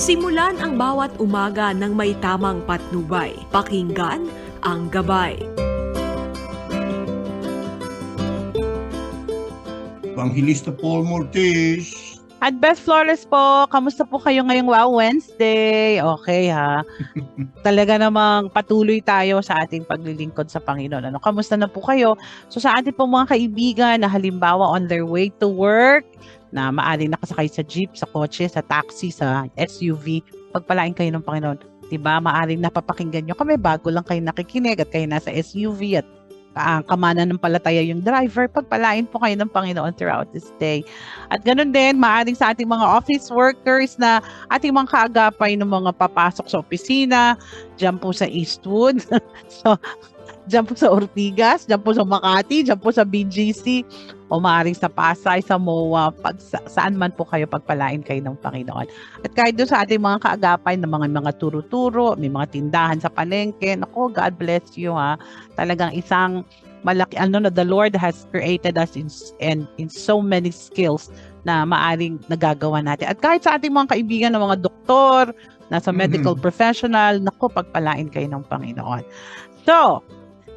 Simulan ang bawat umaga ng may tamang patnubay. Pakinggan ang gabay. Evangelista Paul Mortis. At Beth Flores po, kamusta po kayo ngayong Wow Wednesday? Okay ha. Talaga namang patuloy tayo sa ating paglilingkod sa Panginoon. Ano, kamusta na po kayo? So sa ating po mga kaibigan na halimbawa on their way to work, na maaaring nakasakay sa jeep, sa kotse, sa taxi, sa SUV, pagpalain kayo ng Panginoon. 'Di ba? Maaring napapakinggan nyo kami bago lang kayo nakikinig at kayo nasa SUV at ang kamanan ng palataya yung driver, pagpalain po kayo ng Panginoon throughout this day. At ganun din, maaring sa ating mga office workers na ating mga kaagapay ng mga papasok sa opisina, dyan po sa Eastwood, so, dyan po sa Ortigas, dyan po sa Makati, dyan po sa BGC, o maaaring sa Pasay, sa MOA, pag, sa, saan man po kayo pagpalain kayo ng Panginoon. At kahit doon sa ating mga kaagapay ng mga mga turo-turo, may mga tindahan sa palengke, nako, God bless you ha. Talagang isang malaki, ano na, the Lord has created us in, in, in so many skills na maaring nagagawa natin. At kahit sa ating mga kaibigan ng mga doktor, nasa medical Mhm. professional, nako, pagpalain kayo ng Panginoon. So,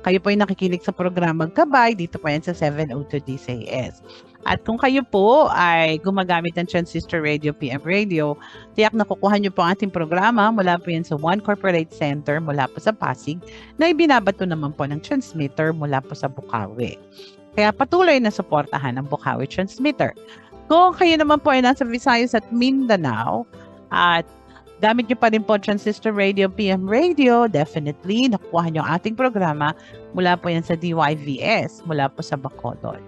kayo po ay nakikinig sa programang Kabay, dito po yan sa 702 DCS. At kung kayo po ay gumagamit ng Transistor Radio, PM Radio, tiyak na kukuha niyo po ang ating programa mula po yan sa One Corporate Center mula po sa Pasig na ibinabato naman po ng transmitter mula po sa Bukawi. Kaya patuloy na suportahan ang Bukawi Transmitter. Kung kayo naman po ay nasa Visayas at Mindanao at gamit niyo pa rin po Transistor Radio, PM Radio, definitely nakukuha niyo ang ating programa mula po yan sa DYVS, mula po sa Bacolod.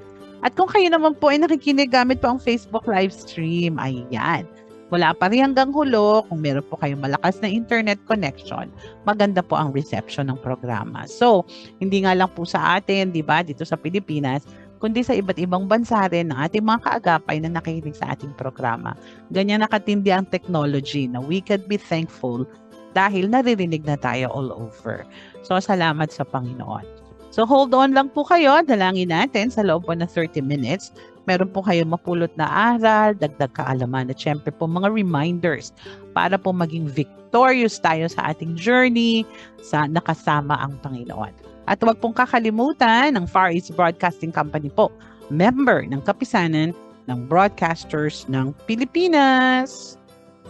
At kung kayo naman po ay nakikinig gamit po ang Facebook live stream, ayan. Mula pa rin hanggang hulo, kung meron po kayong malakas na internet connection, maganda po ang reception ng programa. So, hindi nga lang po sa atin, di ba, dito sa Pilipinas, kundi sa iba't ibang bansa rin ng ating mga kaagapay na nakikinig sa ating programa. Ganyan nakatindi ang technology na we could be thankful dahil naririnig na tayo all over. So, salamat sa Panginoon. So, hold on lang po kayo. Dalangin natin sa loob po ng 30 minutes. Meron po kayo mapulot na aral, dagdag kaalaman, at syempre po mga reminders para po maging victorious tayo sa ating journey sa nakasama ang Panginoon. At huwag pong kakalimutan ng Far East Broadcasting Company po, member ng kapisanan ng broadcasters ng Pilipinas.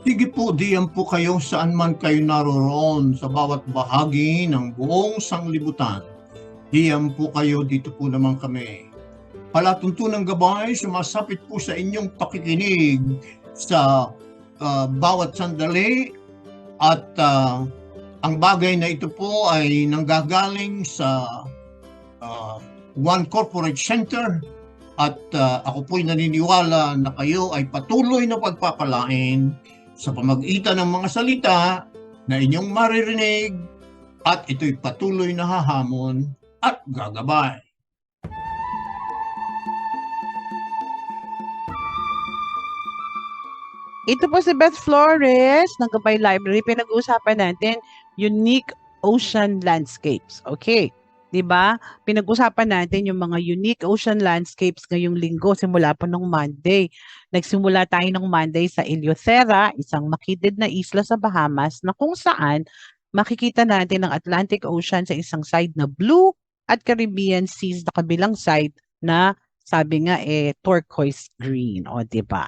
Sige po, diyan po kayo saan man kayo naroroon sa bawat bahagi ng buong sanglibutan. Diyan po kayo, dito po naman kami. Palatuntunang gabay, sumasapit po sa inyong pakikinig sa ah, bawat sandali at ah, ang bagay na ito po ay nanggagaling sa ah, One Corporate Center at ah, ako po'y naniniwala na kayo ay patuloy na pagpapalain sa pamagitan ng mga salita na inyong maririnig at ito'y patuloy na hahamon at gagabay. Ito po si Beth Flores ng Gabay Library. Pinag-uusapan natin unique ocean landscapes. Okay. 'Di ba? Pinag-usapan natin yung mga unique ocean landscapes ngayong linggo simula po nung Monday. Nagsimula tayo ng Monday sa Eleuthera, isang makitid na isla sa Bahamas na kung saan makikita natin ang Atlantic Ocean sa isang side na blue at Caribbean Seas na kabilang side na sabi nga eh turquoise green o 'di ba?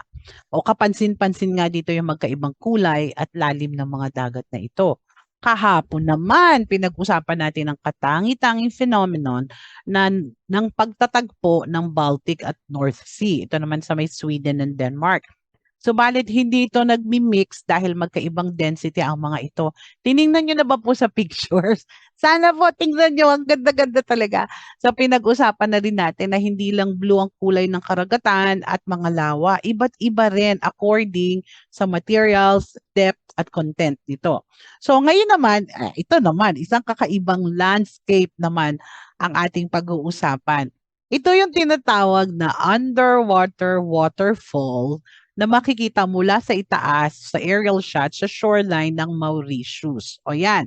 O kapansin-pansin nga dito yung magkaibang kulay at lalim ng mga dagat na ito. Kahapon naman, pinag-usapan natin ang katangi-tanging phenomenon na ng pagtatagpo ng Baltic at North Sea. Ito naman sa may Sweden and Denmark. Subalit hindi ito nagmi-mix dahil magkaibang density ang mga ito. Tiningnan nyo na ba po sa pictures? Sana po tingnan nyo, ang ganda-ganda talaga. So pinag-usapan na rin natin na hindi lang blue ang kulay ng karagatan at mga lawa. Iba't iba rin according sa materials, depth at content nito. So ngayon naman, eh, ito naman, isang kakaibang landscape naman ang ating pag-uusapan. Ito yung tinatawag na underwater waterfall na makikita mula sa itaas sa aerial shot sa shoreline ng Mauritius. O yan.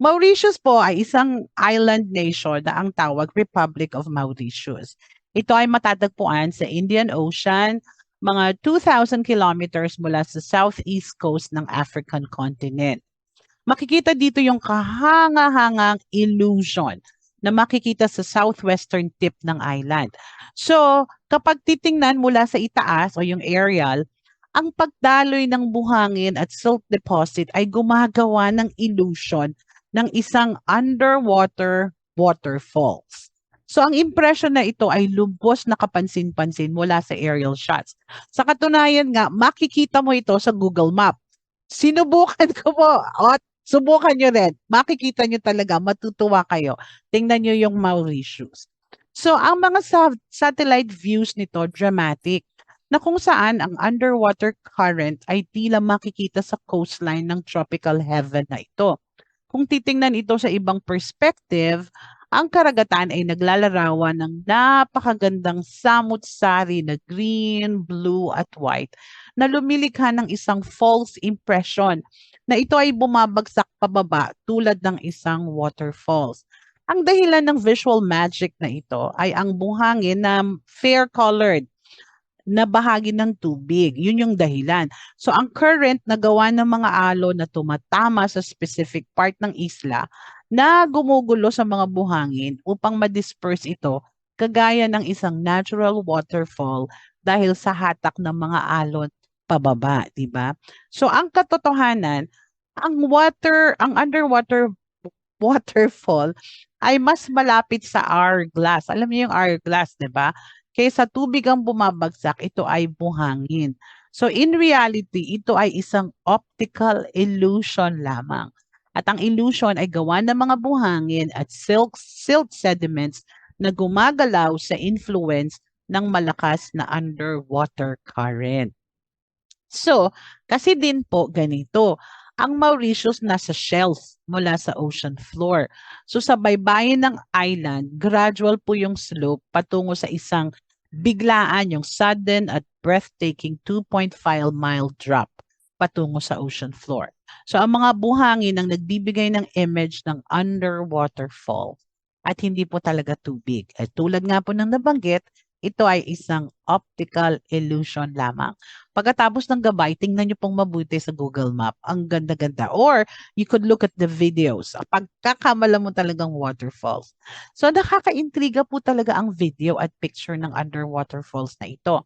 Mauritius po ay isang island nation na ang tawag Republic of Mauritius. Ito ay matatagpuan sa Indian Ocean mga 2,000 kilometers mula sa southeast coast ng African continent. Makikita dito yung kahanga-hangang illusion na makikita sa southwestern tip ng island. So, kapag titingnan mula sa itaas o yung aerial, ang pagdaloy ng buhangin at silt deposit ay gumagawa ng illusion ng isang underwater waterfalls. So ang impression na ito ay lubos na kapansin-pansin mula sa aerial shots. Sa katunayan nga, makikita mo ito sa Google Map. Sinubukan ko po. At subukan nyo rin. Makikita nyo talaga. Matutuwa kayo. Tingnan nyo yung Mauritius. So ang mga sa- satellite views nito, dramatic na kung saan ang underwater current ay tila makikita sa coastline ng tropical heaven na ito. Kung titingnan ito sa ibang perspective, ang karagatan ay naglalarawan ng napakagandang samut-sari na green, blue at white na lumilikha ng isang false impression na ito ay bumabagsak pababa tulad ng isang waterfalls. Ang dahilan ng visual magic na ito ay ang buhangin na fair-colored na bahagi ng tubig. Yun yung dahilan. So ang current na gawa ng mga alon na tumatama sa specific part ng isla na gumugulo sa mga buhangin upang ma-disperse ito kagaya ng isang natural waterfall dahil sa hatak ng mga alon pababa, di ba? So ang katotohanan, ang water, ang underwater waterfall ay mas malapit sa hourglass. Alam niyo yung hourglass, di ba? Kaysa tubig ang bumabagsak, ito ay buhangin. So in reality, ito ay isang optical illusion lamang. At ang illusion ay gawa ng mga buhangin at silk, silt sediments na gumagalaw sa influence ng malakas na underwater current. So, kasi din po ganito, ang Mauritius nasa shelf mula sa ocean floor. So sa baybayin ng island, gradual po yung slope patungo sa isang biglaan, yung sudden at breathtaking 2.5 mile drop patungo sa ocean floor. So ang mga buhangin ang nagbibigay ng image ng underwater fall at hindi po talaga tubig. At tulad nga po ng nabanggit, ito ay isang optical illusion lamang. Pagkatapos ng gabay, tingnan nyo pong mabuti sa Google Map. Ang ganda-ganda. Or you could look at the videos. Pagkakamala mo talagang waterfalls. So nakakaintriga po talaga ang video at picture ng underwater falls na ito.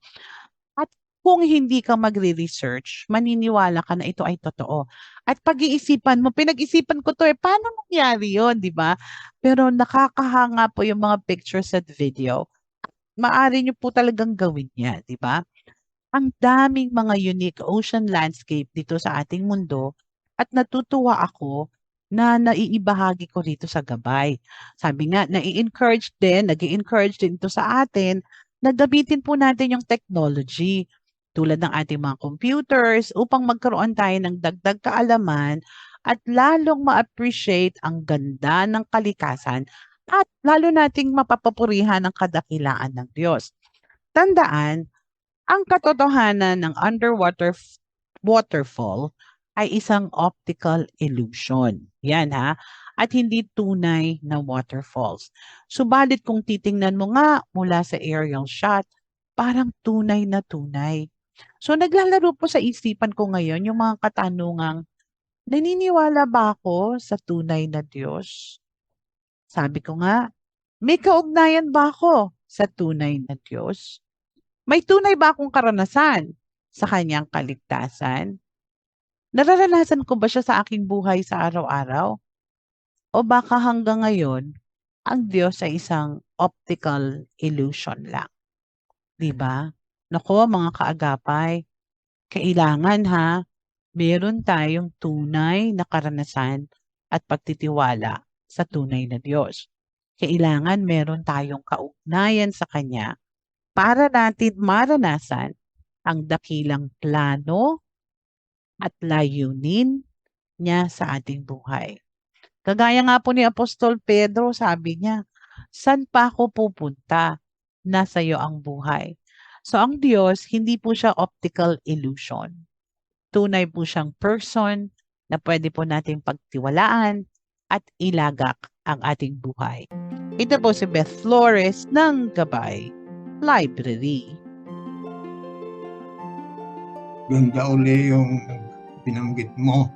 At kung hindi ka magre-research, maniniwala ka na ito ay totoo. At pag-iisipan mo, pinag-isipan ko to eh, paano nangyari yon di ba? Pero nakakahanga po yung mga pictures at video maaari nyo po talagang gawin yan, di ba? Ang daming mga unique ocean landscape dito sa ating mundo at natutuwa ako na naiibahagi ko rito sa gabay. Sabi nga, nai-encourage din, nag encourage din ito sa atin na gamitin po natin yung technology tulad ng ating mga computers upang magkaroon tayo ng dagdag kaalaman at lalong ma-appreciate ang ganda ng kalikasan at lalo nating mapapapurihan ang kadakilaan ng Diyos. Tandaan, ang katotohanan ng underwater waterfall ay isang optical illusion. Yan ha. At hindi tunay na waterfalls. Subalit kung titingnan mo nga mula sa aerial shot, parang tunay na tunay. So naglalaro po sa isipan ko ngayon yung mga katanungang, naniniwala ba ako sa tunay na Diyos? Sabi ko nga, may kaugnayan ba ako sa tunay na Diyos? May tunay ba akong karanasan sa kanyang kaligtasan? Nararanasan ko ba siya sa aking buhay sa araw-araw? O baka hanggang ngayon, ang Diyos ay isang optical illusion lang? Di ba? Nako, mga kaagapay, kailangan ha, meron tayong tunay na karanasan at pagtitiwala sa tunay na Diyos. Kailangan meron tayong kaugnayan sa Kanya para natin maranasan ang dakilang plano at layunin niya sa ating buhay. Kagaya nga po ni Apostol Pedro, sabi niya, saan pa ako pupunta? Nasa iyo ang buhay. So ang Diyos, hindi po siya optical illusion. Tunay po siyang person na pwede po nating pagtiwalaan at ilagak ang ating buhay. Ito po si Beth Flores ng Gabay Library. Ganda uli yung binanggit mo.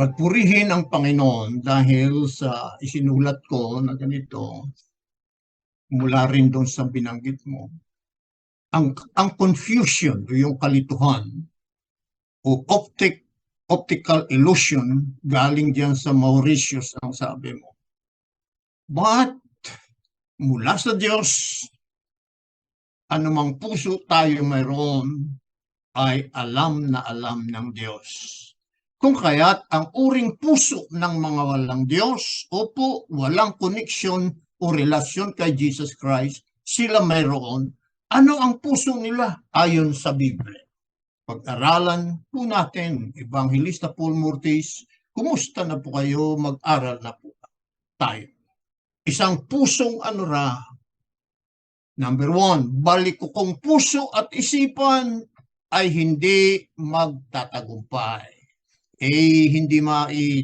Magpurihin ang Panginoon dahil sa isinulat ko na ganito, mula rin doon sa binanggit mo. Ang, ang confusion, o yung kalituhan, o optic, optical illusion, galing diyan sa Mauritius ang sabi mo. But, mula sa Diyos, anumang puso tayo mayroon, ay alam na alam ng Diyos. Kung kaya't ang uring puso ng mga walang Diyos, opo, walang koneksyon o relasyon kay Jesus Christ, sila mayroon. Ano ang puso nila ayon sa Biblia? Pag-aralan po natin, Evangelista Paul Murtis, kumusta na po kayo? Mag-aral na po tayo. Isang pusong ano ra, Number one, balik ko kung puso at isipan ay hindi magtatagumpay. Eh, hindi mai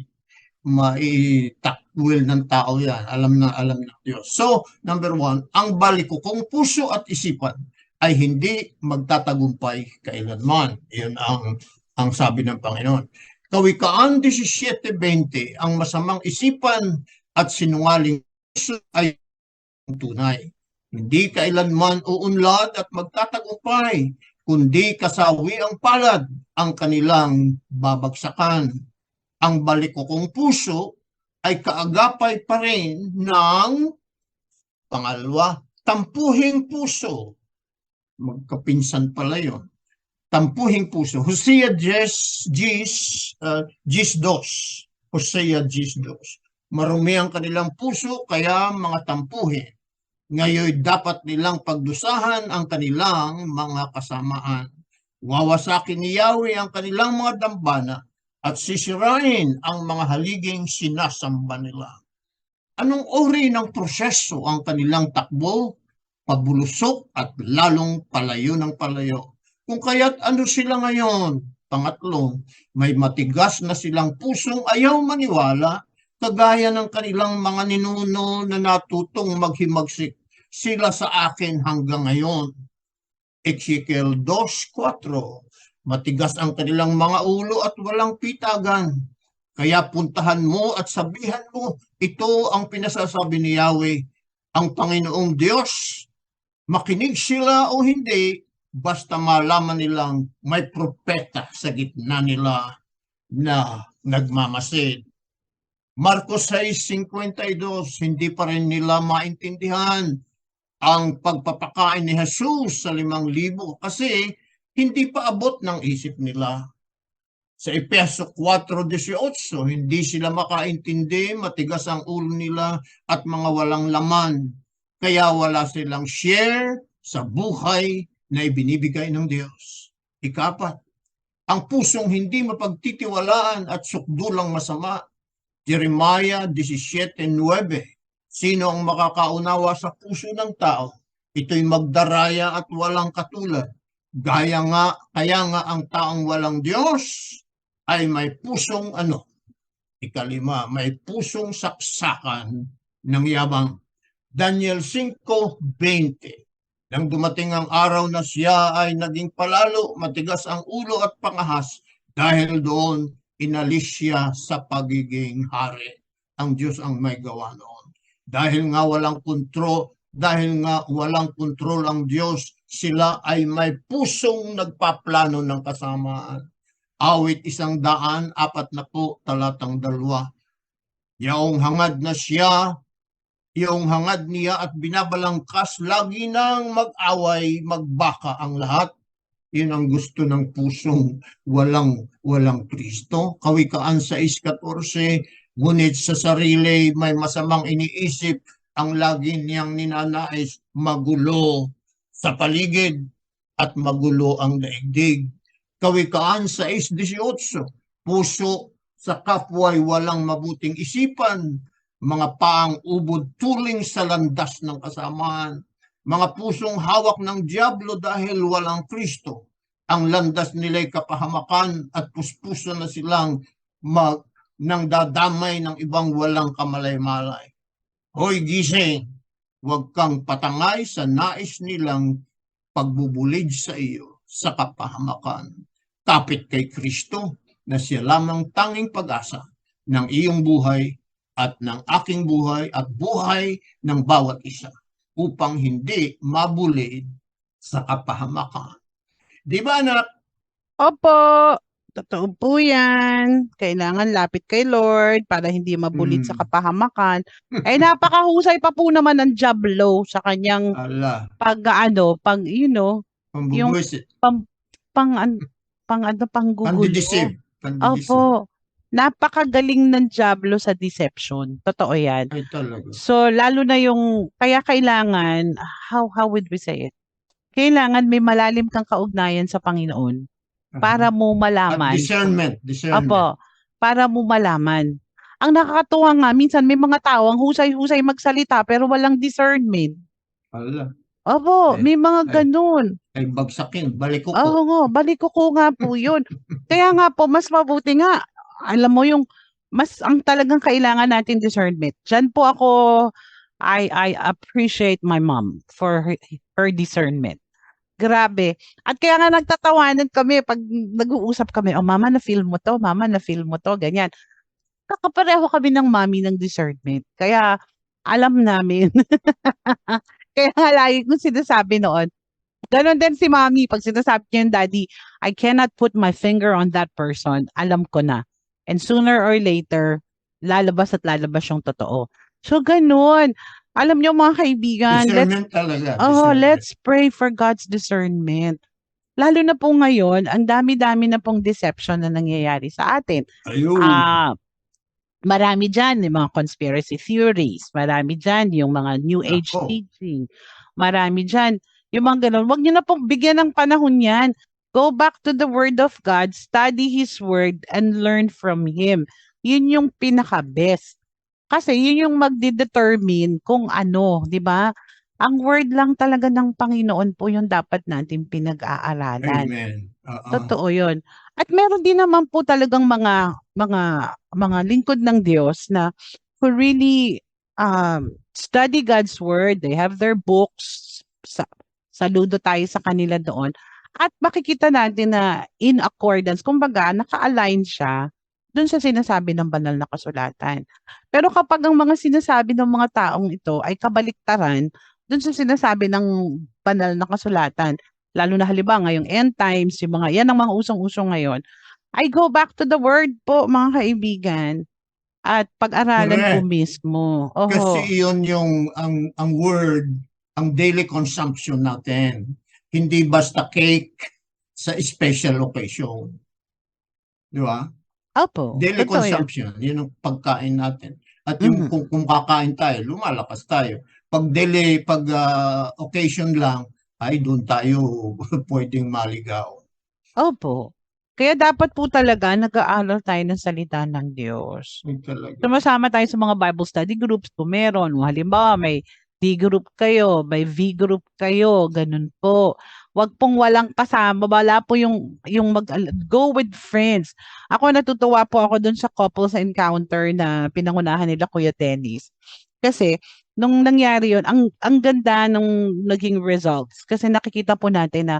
maitakwil ng tao yan. Alam na alam ng Diyos. So, number one, ang balik ko kung puso at isipan ay hindi magtatagumpay kailanman. Iyon ang, ang sabi ng Panginoon. Kawikaan 17.20, ang masamang isipan at sinungaling puso ay tunay. Hindi kailanman uunlad at magtatagumpay, kundi kasawi ang palad ang kanilang babagsakan. Ang balikokong puso ay kaagapay pa rin ng pangalawa, tampuhing puso. Magkapinsan pala yun. Tampuhing puso. Hosea 10, Gis, uh, Gis 2. Hosea Gis 2. Marumi ang kanilang puso, kaya mga tampuhin. Ngayon dapat nilang pagdusahan ang kanilang mga kasamaan. Wawasakin ni Yahweh ang kanilang mga dambana at sisirain ang mga haliging sinasamba nila. Anong uri ng proseso ang kanilang takbo? Pabulusok at lalong palayo ng palayo. Kung kaya't ano sila ngayon? Pangatlo, may matigas na silang pusong ayaw maniwala kagaya ng kanilang mga ninuno na natutong maghimagsik sila sa akin hanggang ngayon. Ezekiel 2.4 Matigas ang kanilang mga ulo at walang pitagan. Kaya puntahan mo at sabihan mo, ito ang pinasasabi ni Yahweh, ang Panginoong Diyos. Makinig sila o hindi, basta malaman nilang may propeta sa gitna nila na nagmamasid. Marcos 6.52, hindi pa rin nila maintindihan ang pagpapakain ni Jesus sa limang libo kasi hindi pa abot ng isip nila. Sa Epeso 4.18, hindi sila makaintindi, matigas ang ulo nila at mga walang laman. Kaya wala silang share sa buhay na ibinibigay ng Diyos. Ikapat, ang pusong hindi mapagtitiwalaan at sukdulang masama. Jeremiah 17.9 Sino ang makakaunawa sa puso ng tao? Ito'y magdaraya at walang katulad. Gaya nga, kaya nga ang taong walang Diyos ay may pusong ano? Ikalima, may pusong saksakan ng yabang. Daniel 5.20 Nang dumating ang araw na siya ay naging palalo, matigas ang ulo at pangahas dahil doon inalis siya sa pagiging hari. Ang Diyos ang may gawa noon dahil nga walang kontrol, dahil nga walang kontrol ang Diyos, sila ay may pusong nagpaplano ng kasamaan. Awit isang daan, apat na po, talatang dalawa. Yaong hangad na siya, yung hangad niya at binabalangkas, lagi nang mag-away, magbaka ang lahat. Yun ang gusto ng pusong walang walang Kristo. Kawikaan sa 6.14, Ngunit sa sarili may masamang iniisip ang lagi niyang ninanais magulo sa paligid at magulo ang daigdig. Kawikaan sa 6.18, puso sa kapwa'y walang mabuting isipan, mga paang ubod tuling sa landas ng kasamaan, mga pusong hawak ng Diablo dahil walang Kristo. Ang landas nila'y kapahamakan at puspuso na silang mag ng dadamay ng ibang walang kamalay-malay. Hoy gising, huwag kang patangay sa nais nilang pagbubulid sa iyo sa kapahamakan. Magtapit kay Kristo na siya lamang tanging pag-asa ng iyong buhay at ng aking buhay at buhay ng bawat isa upang hindi mabulid sa kapahamakan. Di ba anak? Opo, totoo po yan. Kailangan lapit kay Lord para hindi mabulit sa Mm. kapahamakan. Eh, napakahusay pa po naman ng Jablo sa kanyang Ala, pag, ano, pag, you know, pambubuisit, pang, an, pang, ano, pandideceive. pandideceive. Opo. Napakagaling ng Diablo sa deception. Totoo yan. Ay talaga. So, lalo na yung, kaya kailangan, how, how would we say it? Kailangan may malalim kang kaugnayan sa Panginoon para mo At malaman. discernment, discernment. Opo, para mo malaman. Ang nakakatuwa nga, minsan may mga tao ang husay-husay magsalita pero walang discernment. Ala, Opo, Ay, may mga ay. ganun. ay bagsakin, balik ko Oo nga, balik ko ko nga po yun. Kaya nga po, mas mabuti nga, alam mo yung, mas ang talagang kailangan natin discernment. Diyan po ako, I, I appreciate my mom for her, her discernment. Grabe. At kaya nga nagtatawanan kami pag nag-uusap kami, oh mama na-feel mo to, mama na-feel mo to, ganyan. Kakapareho kami ng mami ng discernment. Kaya alam namin. kaya nga lagi kong sinasabi noon, Ganon din si mami. Pag sinasabi niya yung daddy, I cannot put my finger on that person. Alam ko na. And sooner or later, lalabas at lalabas yung totoo. So, ganon. Alam niyo mga kaibigan, let's, talaga. oh, let's pray for God's discernment. Lalo na po ngayon, ang dami-dami na pong deception na nangyayari sa atin. Ayun. Ah, marami dyan yung mga conspiracy theories. Marami dyan yung mga new age Nako. teaching. Marami dyan yung mga ganun. Huwag niyo na pong bigyan ng panahon yan. Go back to the Word of God, study His Word, and learn from Him. Yun yung pinaka-best. Kasi yun yung magdidetermine kung ano, di ba? Ang word lang talaga ng Panginoon po yung dapat natin pinag-aaralan. Amen. Oo. Totoo 'yun. At meron din naman po talagang mga mga mga lingkod ng Diyos na who really um study God's word. They have their books. Sa, saludo tayo sa kanila doon. At makikita natin na in accordance, kumbaga, naka-align siya doon sa sinasabi ng banal na kasulatan. Pero kapag ang mga sinasabi ng mga taong ito ay kabaliktaran doon sa sinasabi ng banal na kasulatan, lalo na halimbawa ngayong end times, yung mga, yan ang mga usong-usong ngayon, I go back to the word po, mga kaibigan, at pag-aralan po Correct. mismo. Oho. Kasi yun yung ang ang word, ang daily consumption natin. Hindi basta cake sa special occasion. Di ba? Opo. Daily totoo yan. consumption, yun ang pagkain natin. At yung Mhm. kung, kung kakain tayo, lumalakas tayo. Pag daily, pag ah, occasion lang, ay doon tayo pwedeng maligaw. Opo. Kaya dapat po talaga nag-aaral tayo ng salita ng Diyos. Talaga. Sumasama tayo sa mga Bible study groups kung meron. Halimbawa, may D group kayo, may V group kayo, ganun po. Wag pong walang kasama, wala po yung, yung mag, go with friends. Ako natutuwa po ako dun sa couples encounter na pinangunahan nila Kuya Tennis. Kasi, nung nangyari yun, ang, ang ganda nung naging results. Kasi nakikita po natin na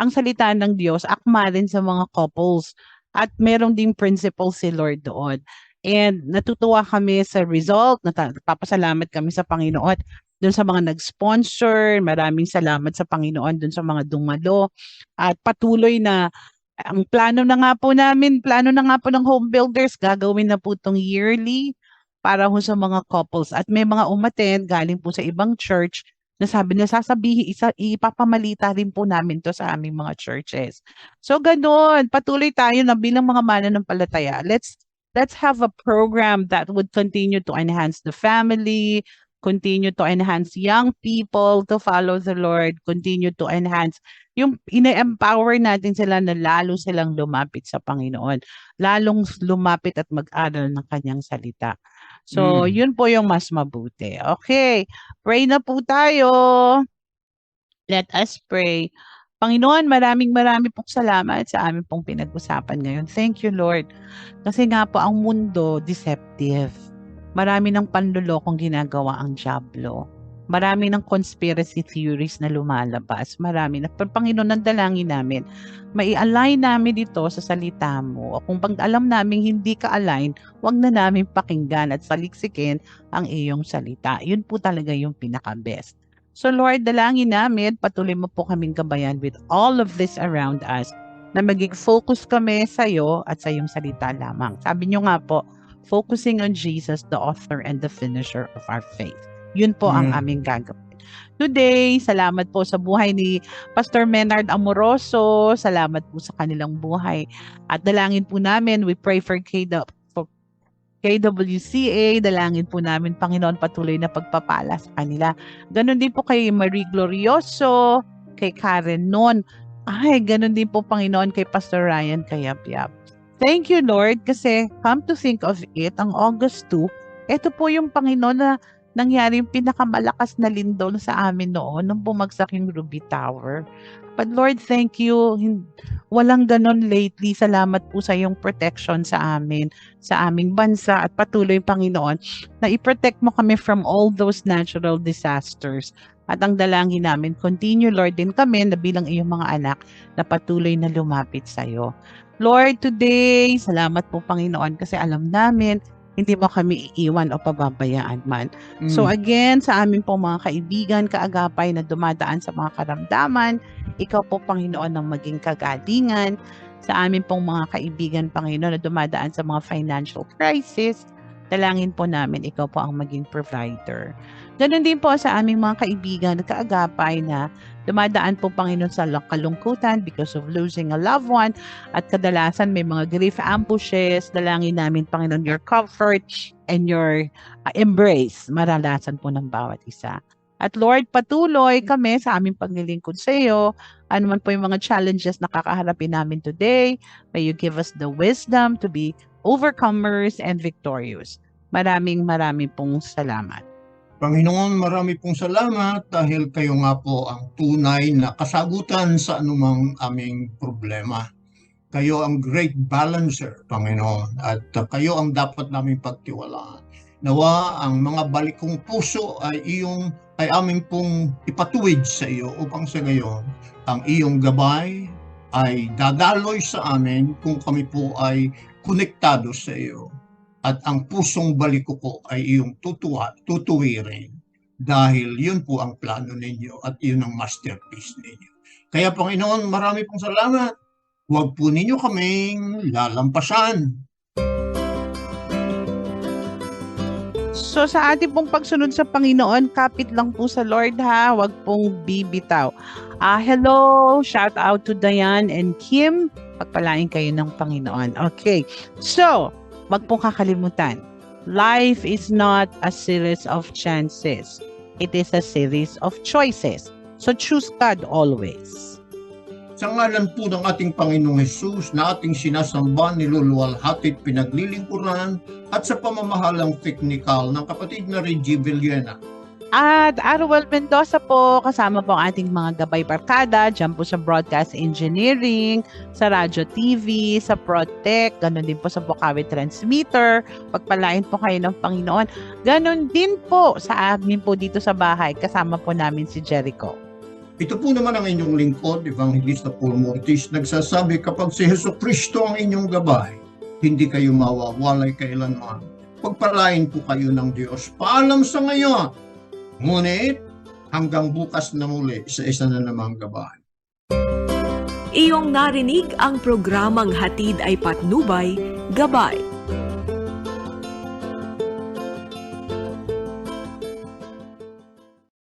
ang salita ng Diyos, akma rin sa mga couples. At merong ding principle si Lord doon. And natutuwa kami sa result, napapasalamat kami sa Panginoon doon sa mga nag-sponsor, maraming salamat sa Panginoon doon sa mga dumalo at patuloy na ang plano na nga po namin, plano na nga po ng home builders, gagawin na po itong yearly para ho sa mga couples. At may mga umaten galing po sa ibang church na sabi na sasabihin, isa, ipapamalita rin po namin to sa aming mga churches. So ganun, patuloy tayo na bilang mga mananampalataya. Let's let's have a program that would continue to enhance the family, continue to enhance young people to follow the Lord, continue to enhance yung ina-empower natin sila na lalo silang lumapit sa Panginoon, lalong lumapit at mag-aral ng kanyang salita. So, Mm. yun po yung mas mabuti. Okay, pray na po tayo. Let us pray. Panginoon, maraming maraming pong salamat sa aming pong pinag-usapan ngayon. Thank you, Lord. Kasi nga po, ang mundo, deceptive. Marami ng panlulokong ginagawa ang Diablo. Marami ng conspiracy theories na lumalabas. Marami na. Pero Panginoon, nandalangin namin. Mai-align namin dito sa salita mo. Kung pag alam namin hindi ka align, wag na namin pakinggan at saliksikin ang iyong salita. Yun po talaga yung pinaka-best. So Lord, dalangin namin, patuloy mo po kaming gabayan with all of this around us na maging focus kami sa iyo at sa iyong salita lamang. Sabi niyo nga po, focusing on Jesus, the author and the finisher of our faith. Yun po ang Mm. aming gagawin. Today, salamat po sa buhay ni Pastor Menard Amoroso. Salamat po sa kanilang buhay. At dalangin po namin, we pray for for KWCA. Dalangin po namin, Panginoon, patuloy na pagpapala sa kanila. Ganon din po kay Marie Glorioso, kay Karen Non. Ay, ganon din po, Panginoon, kay Pastor Ryan Kayabyab. Thank you, Lord, kasi come to think of it, ang August 2, ito po yung Panginoon na nangyari yung pinakamalakas na lindol sa amin noon nung bumagsak yung Ruby Tower. But Lord, thank you. Walang ganon lately. Salamat po sa iyong protection sa amin, sa aming bansa at patuloy, Panginoon, na i-protect mo kami from all those natural disasters. At ang dalangin namin, continue, Lord, din kami na bilang iyong mga anak na patuloy na lumapit sa iyo. Lord, today, salamat po, Panginoon, kasi alam namin, hindi mo kami iiwan o pababayaan man. So Mm. again, sa amin pong mga kaibigan, kaagapay na dumadaan sa mga karamdaman, ikaw po Panginoon ang maging kagalingan. Sa amin pong mga kaibigan, Panginoon, na dumadaan sa mga financial crisis, dalangin po namin, ikaw po ang maging provider. Ganon din po sa aming mga kaibigan na kaagapay na dumadaan po Panginoon sa kalungkutan because of losing a loved one at kadalasan may mga grief ambushes. Dalangin namin Panginoon your comfort and your uh, embrace maralasan po ng bawat isa. At Lord, patuloy kami sa aming paglilingkod sa iyo. Ano man po yung mga challenges na kakaharapin namin today, may you give us the wisdom to be overcomers and victorious. Maraming maraming pong salamat. Panginoon, marami pong salamat dahil kayo nga po ang tunay na kasagutan sa anumang aming problema. Kayo ang great balancer, Panginoon, at kayo ang dapat naming pagtiwalaan. Nawa ang mga balikong puso ay iyong ay aming pong ipatuwid sa iyo upang sa ngayon ang iyong gabay ay dadaloy sa amin kung kami po ay konektado sa iyo at ang pusong baliko ko ay iyong tutuwa, tutuwirin dahil yun po ang plano ninyo at yun ang masterpiece ninyo. Kaya Panginoon, marami pong salamat. Huwag po ninyo kaming lalampasan. So sa ating pong pagsunod sa Panginoon, kapit lang po sa Lord ha, wag pong bibitaw. Ah, hello, shout out to Diane and Kim. Pagpalain kayo ng Panginoon. Okay. So, wag pong kakalimutan. Life is not a series of chances. It is a series of choices. So choose God always. Sa ngalan po ng ating Panginoong Hesus na ating sinasamba, niluluwalhati at pinaglilingkuran at sa pamamahalang teknikal ng kapatid na Reggie Villena. At Arwel Mendoza po, kasama po ang ating mga gabay barkada, dyan po sa Broadcast Engineering, sa Radyo TV, sa ProdTech, ganun din po sa Bukawi Transmitter, pagpalain po kayo ng Panginoon. Ganun din po sa amin po dito sa bahay, kasama po namin si Jericho. Ito po naman ang inyong lingkod, Evangelista Paul Mortis, nagsasabi kapag si Heso Kristo ang inyong gabay, hindi kayo mawawalay kailanman. Pagpalain po kayo ng Diyos. Paalam sa ngayon. Ngunit, hanggang bukas na muli sa isa na namang gabay. Iyong narinig ang programang Hatid ay Patnubay, Gabay